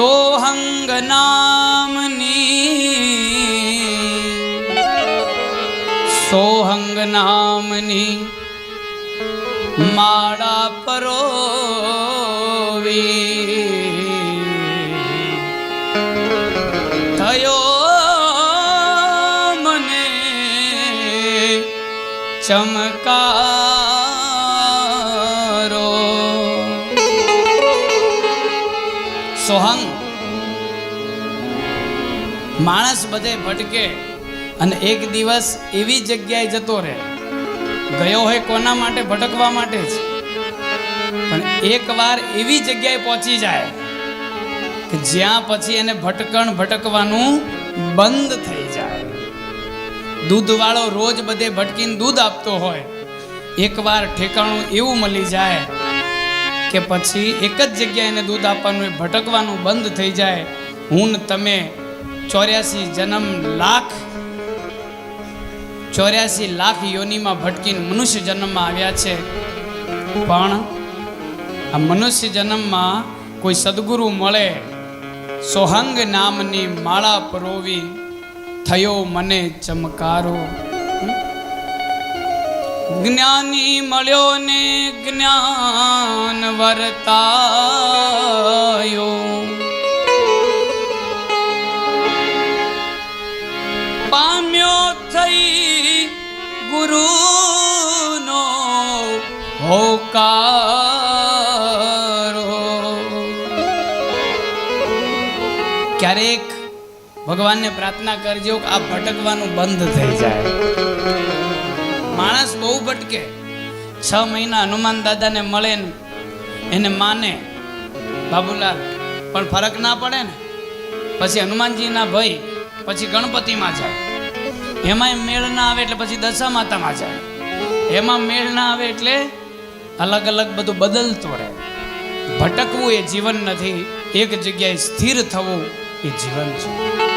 સોહંગ નામની સોહંગ નામની માળા પરોવી. થયો મને ચમકારો. સોહંગ. માણસ બધે ભટકે અને એક દિવસ એવી જગ્યાએ જતો રહે. ગયો હોય કોના માટે? ભટકવા માટે જ. પણ એકવાર એવી જગ્યાએ પહોંચી જાય કે જ્યાં પછી એને ભટકણ ભટકવાનું બંધ થઈ જાય. દૂધવાળો રોજ બધે ભટકીને દૂધ આપતો હોય. એકવાર ઠેકાણું એવું મળી જાય કે પછી એક જ જગ્યાએ એને દૂધ આપવાનું, એ ભટકવાનું બંધ થઈ જાય. હું તમે ચોર્યાસી જન્મ લાખ, ચોર્યાસી લાખ યોનિમાં ભટકીને મનુષ્ય જન્મમાં આવ્યા છે. પણ આ મનુષ્ય જન્મમાં કોઈ સદગુરુ મળે, સોહંગ નામની માળા પરોવી થયો મને ચમકારો. જ્ઞાની મળ્યો ને જ્ઞાન વર્તાયો. પામ્યો થઈ ગુરુનો હોકારો. ક્યારેક ભગવાનને પ્રાર્થના કરજો આ ભટકવાનું બંધ થઈ જાય. બહુ ભટકે છ મહિના હનુમાન દાદાને મળે ને, એને માને. બાબુલાલ, પણ ફરક ના પડે ને? પછી હનુમાનજીના ભય, પછી ગણપતિમાં જાય. એમાં મેળ ના આવે એટલે પછી દશા માતામાં જાય. એમાં મેળ ના આવે એટલે અલગ અલગ બધું બદલતો રહે. ભટકવું એ જીવન નથી, એક જગ્યાએ સ્થિર થવું એ જીવન છે.